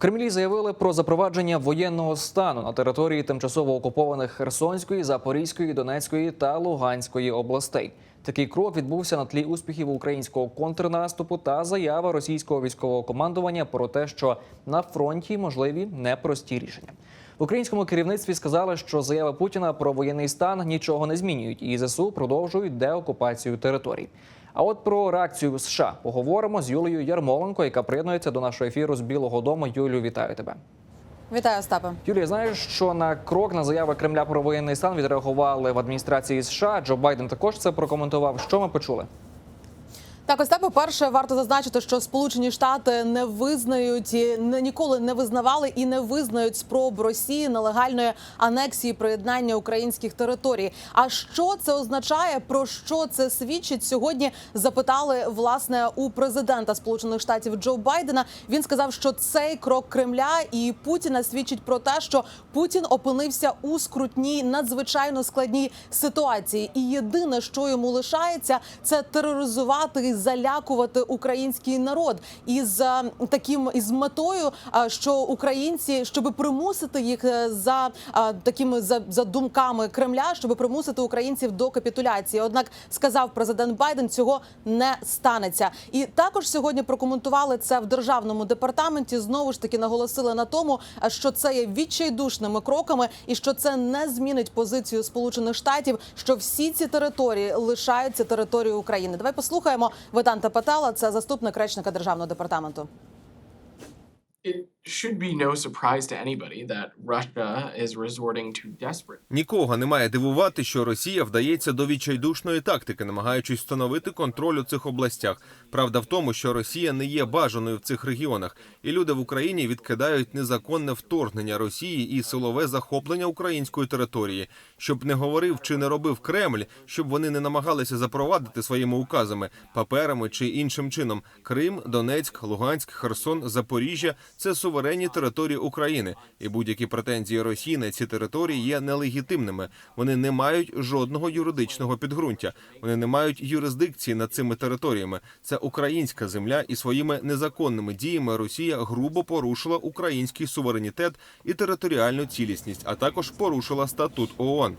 Кремлі заявили про запровадження воєнного стану на території тимчасово окупованих Херсонської, Запорізької, Донецької та Луганської областей. Такий крок відбувся на тлі успіхів українського контрнаступу та заяви російського військового командування про те, що на фронті можливі непрості рішення. В українському керівництві сказали, що заяви Путіна про воєнний стан нічого не змінюють, і ЗСУ продовжують деокупацію територій. А от про реакцію США поговоримо з Юлією Ярмоленко, яка приєднується до нашого ефіру з Білого Дому. Юлію, вітаю тебе. Вітаю, Остапе. Юлія, знаєш, що на крок на заяви Кремля про воєнний стан відреагували в адміністрації США. Джо Байден також це прокоментував. Що ми почули? Так, Остапе, перше варто зазначити, що Сполучені Штати не визнають не ніколи не визнавали і не визнають спроб Росії нелегальної анексії приєднання українських територій. А що це означає? Про що це свідчить? Сьогодні запитали власне у президента Сполучених Штатів Джо Байдена. Він сказав, що цей крок Кремля і Путіна свідчить про те, що Путін опинився у скрутній, надзвичайно складній ситуації, і єдине, що йому лишається, це тероризувати залякувати український народ із е, таким із метою, е, що українці, щоб примусити їх е, за такими за, за думками Кремля, щоб примусити українців до капітуляції. Однак сказав президент Байден, цього не станеться. І також сьогодні прокоментували це в державному департаменті. Знову ж таки наголосили на тому, що це є відчайдушними кроками, і що це не змінить позицію Сполучених Штатів, що всі ці території лишаються територією України. Давай послухаємо Веданта Патала, це заступник речника державного департаменту. Should be no surprise to anybody that Russia is resorting to desperate Нікого не має дивувати, що Росія вдається до відчайдушної тактики, намагаючись встановити контроль у цих областях. Правда в тому, що Росія не є бажаною в цих регіонах, і люди в Україні відкидають незаконне вторгнення Росії і силове захоплення української території. Щоб не говорив чи не робив Кремль, щоб вони не намагалися запровадити своїми указами, паперами чи іншим чином. Крим, Донецьк, Луганськ, Херсон, Запоріжжя це суверенні території України, і будь-які претензії Росії на ці території є нелегітимними. Вони не мають жодного юридичного підґрунтя. Вони не мають юрисдикції над цими територіями. Це українська земля, і своїми незаконними діями Росія грубо порушила український суверенітет і територіальну цілісність, а також порушила статут ООН.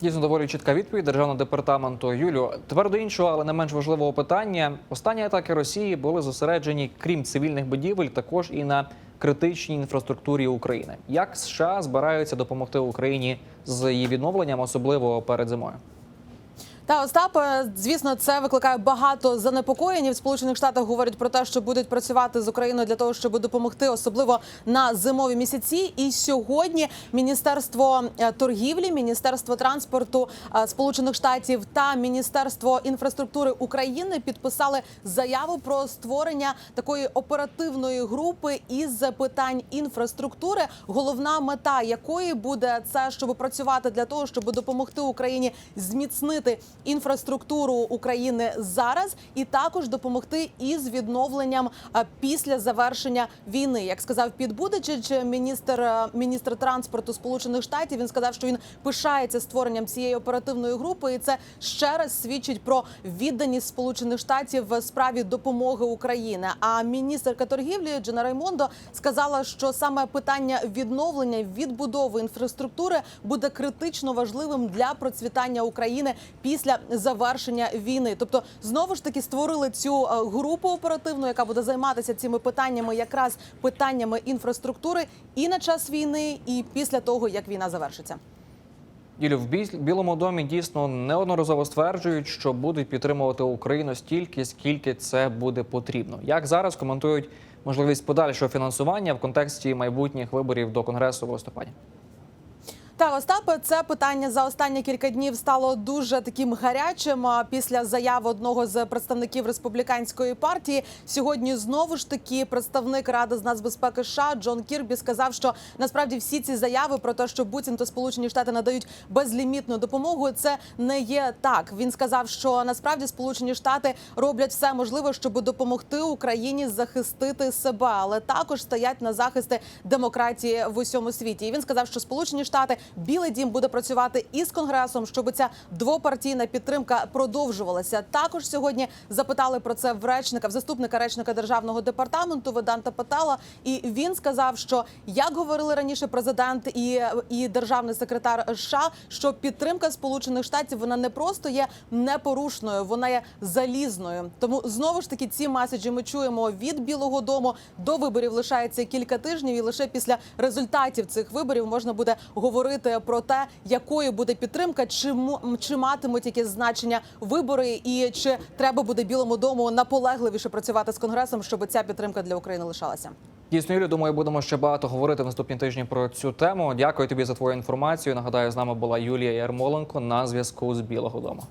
Дійсно, доволі чітка відповідь державного департаменту. Юлю, тепер до іншого, але не менш важливого питання. Останні атаки Росії були зосереджені, крім цивільних будівель, також і на критичній інфраструктурі України. Як США збираються допомогти Україні з її відновленням, особливо перед зимою? Та Остапе, звісно, це викликає багато занепокоєнь. В Сполучених Штатах говорять про те, що будуть працювати з Україною для того, щоб допомогти, особливо на зимові місяці. І сьогодні Міністерство е, торгівлі, Міністерство транспорту е, Сполучених Штатів та Міністерство інфраструктури України підписали заяву про створення такої оперативної групи із питань інфраструктури, головна мета якої буде це, щоб працювати для того, щоб допомогти Україні зміцнити інфраструктуру України зараз, і також допомогти із відновленням е, після завершення війни. Як сказав Піт Будичич, міністр е, міністр транспорту Сполучених Штатів, він сказав, що він пишається створенням цієї оперативної групи, і це ще раз свідчить про відданість Сполучених Штатів в справі допомоги Україні. А міністерка торгівлі Джена Раймондо сказала, що саме питання відновлення відбудови інфраструктури буде критично важливим для процвітання України після завершення війни. Тобто, знову ж таки створили цю е, групу оперативну, яка буде займатися цими питаннями, якраз питаннями інфраструктури, і на час війни, і після того як війна завершиться. Юлю, в Бі- Білому домі дійсно неодноразово стверджують, що будуть підтримувати Україну стільки, скільки це буде потрібно. Як зараз коментують можливість подальшого фінансування в контексті майбутніх виборів до конгресу в листопаді? Так, Остапе, це питання за останні кілька днів стало дуже таким гарячим. Після заяви одного з представників республіканської партії сьогодні знову ж таки представник Ради з нацбезпеки США Джон Кірбі сказав, що насправді всі ці заяви про те, що буцімто Сполучені Штати надають безлімітну допомогу, це не є так. Він сказав, що насправді Сполучені Штати роблять все можливе, щоб допомогти Україні захистити себе, але також стоять на захисти демократії в усьому світі. І він сказав, що Сполучені Штати Білий дім буде працювати із конгресом, щоб ця двопартійна підтримка продовжувалася. Також сьогодні запитали про це в речника, в заступника речника державного департаменту Веданта Патала. І він сказав, що як говорили раніше президент і, і державний секретар США, що підтримка Сполучених Штатів вона не просто є непорушною, вона є залізною. Тому знову ж таки ці меседжі ми чуємо від Білого Дому до виборів. Лишається кілька тижнів, і лише після результатів цих виборів можна буде говорити про те, якою буде підтримка, чи чи матимуть якісь значення вибори, і чи треба буде Білому дому наполегливіше працювати з конгресом, щоб ця підтримка для України лишалася. Дійсно, Юлі, думаю, будемо ще багато говорити в наступні тижні про цю тему. Дякую тобі за твою інформацію. Нагадаю, з нами була Юлія Ярмоленко на зв'язку з Білого Дому.